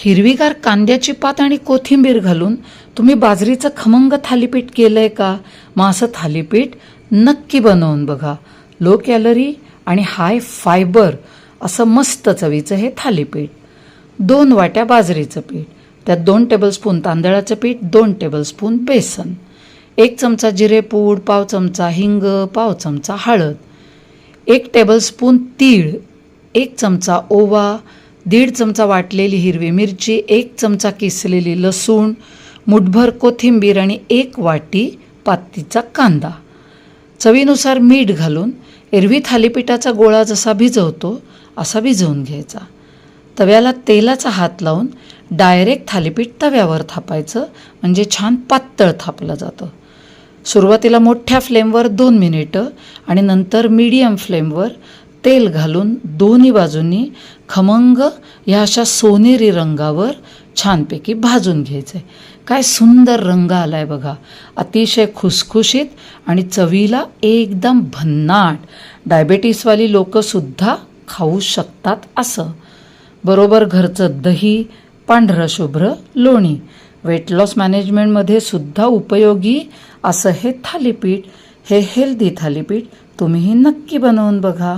हिरवीगार कांद्याची पात आणि कोथिंबीर घालून तुम्ही बाजरीचं खमंग थालीपीठ केलंय का? मग असं थालीपीठ नक्की बनवून बघा. लो कॅलरी आणि हाय फायबर असं मस्त चवीचं हे थालीपीठ. दोन वाट्या बाजरीचं पीठ त्यात दोन टेबलस्पून तांदळाचं पीठ दोन टेबलस्पून बेसन एक चमचा जिरेपूड पाव चमचा हिंग पाव चमचा हळद एक टेबलस्पून तीळ एक चमचा ओवा दीड चमचा वाटलेली हिरवी मिरची एक चमचा किसलेली लसूण मुठभर कोथिंबीर आणि एक वाटी पातीचा कांदा. चवीनुसार मीठ घालून एरवी थालीपीठाचा गोळा जसा भिजवतो असा भिजवून घ्यायचा. तव्याला तेलाचा हात लावून डायरेक्ट थालीपीठ तव्यावर थापायचं म्हणजे छान पातळ थापलं जातं. सुरुवातीला मोठ्या फ्लेमवर दोन मिनिटं आणि नंतर मीडियम फ्लेमवर तेल घालून दोन्ही बाजूंनी खमंग ह्या अशा सोनेरी रंगावर छानपैकी भाजून घ्यायचं आहे काय सुंदर रंग आला आहे बघा. अतिशय खुसखुशीत आणि चवीला एकदम भन्नाट. डायबेटीसवाली लोकंसुद्धा खाऊ शकतात असं. बरोबर घरचं दही पांढरं शुभ्र लोणी. वेट लॉस मॅनेजमेंटमध्ये सुद्धा उपयोगी असं हे थालीपीठ हे हेल्दी थालीपीठ तुम्हीही नक्की बनवून बघा.